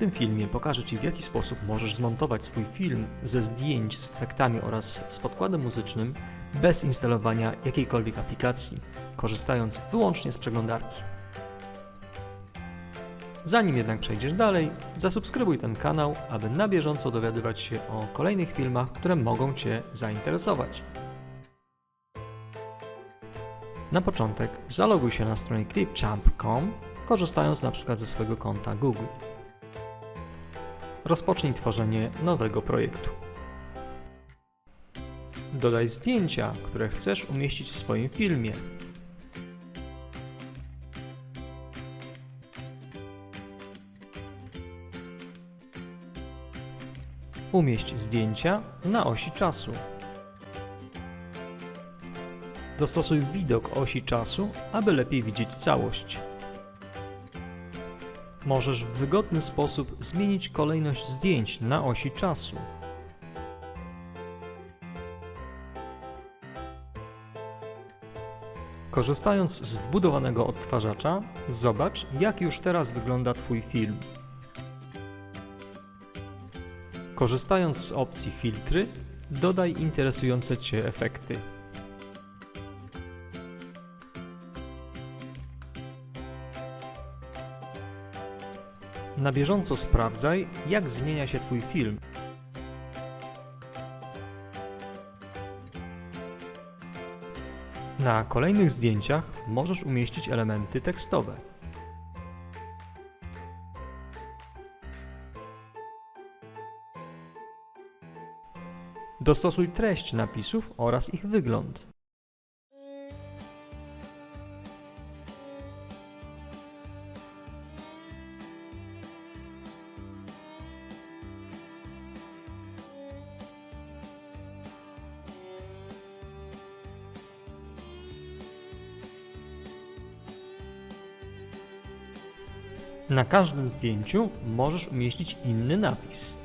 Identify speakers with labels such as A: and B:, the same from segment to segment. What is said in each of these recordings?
A: tym filmie pokażę Ci w jaki sposób możesz zmontować swój film ze zdjęć z efektami oraz z podkładem muzycznym bez instalowania jakiejkolwiek aplikacji, korzystając wyłącznie z przeglądarki. Zanim jednak przejdziesz dalej, zasubskrybuj ten kanał, aby na bieżąco dowiadywać się o kolejnych filmach, które mogą Cię zainteresować. Na początek zaloguj się na stronie clipchamp.com, korzystając na przykład ze swojego konta Google. Rozpocznij tworzenie nowego projektu. Dodaj zdjęcia, które chcesz umieścić w swoim filmie. Umieść zdjęcia na osi czasu. Dostosuj widok osi czasu, aby lepiej widzieć całość. Możesz w wygodny sposób zmienić kolejność zdjęć na osi czasu. Korzystając z wbudowanego odtwarzacza, zobacz, jak już teraz wygląda Twój film. Korzystając z opcji filtry, dodaj interesujące Cię efekty. Na bieżąco sprawdzaj, jak zmienia się Twój film. Na kolejnych zdjęciach możesz umieścić elementy tekstowe. Dostosuj treść napisów oraz ich wygląd. Na każdym zdjęciu możesz umieścić inny napis.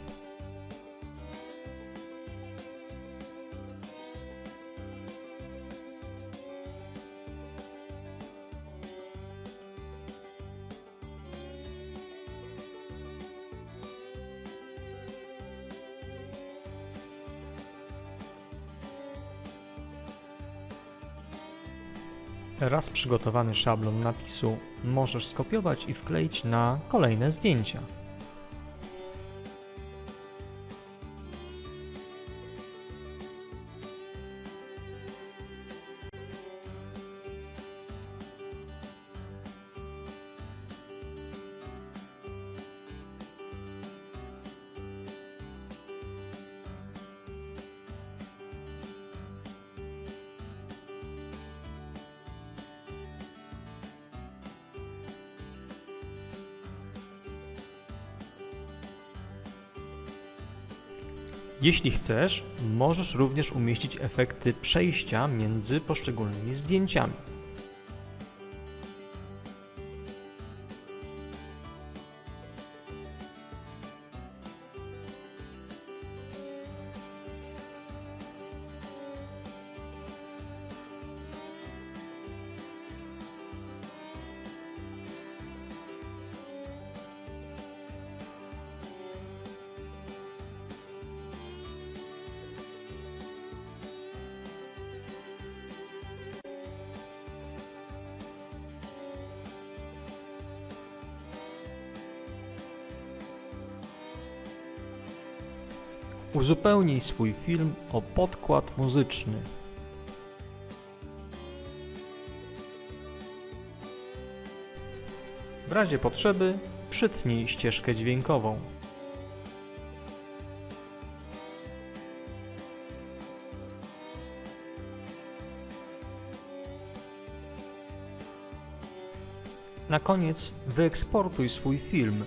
A: Raz przygotowany szablon napisu możesz skopiować i wkleić na kolejne zdjęcia. Jeśli chcesz, możesz również umieścić efekty przejścia między poszczególnymi zdjęciami. Uzupełnij swój film o podkład muzyczny. W razie potrzeby przytnij ścieżkę dźwiękową. Na koniec wyeksportuj swój film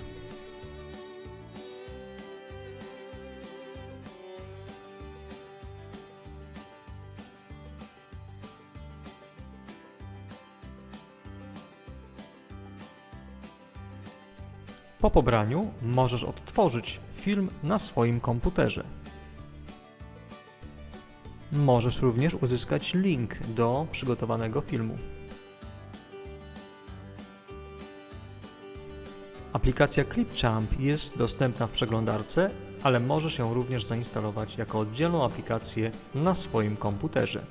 A: Po pobraniu możesz odtworzyć film na swoim komputerze. Możesz również uzyskać link do przygotowanego filmu. Aplikacja Clipchamp jest dostępna w przeglądarce, ale możesz ją również zainstalować jako oddzielną aplikację na swoim komputerze.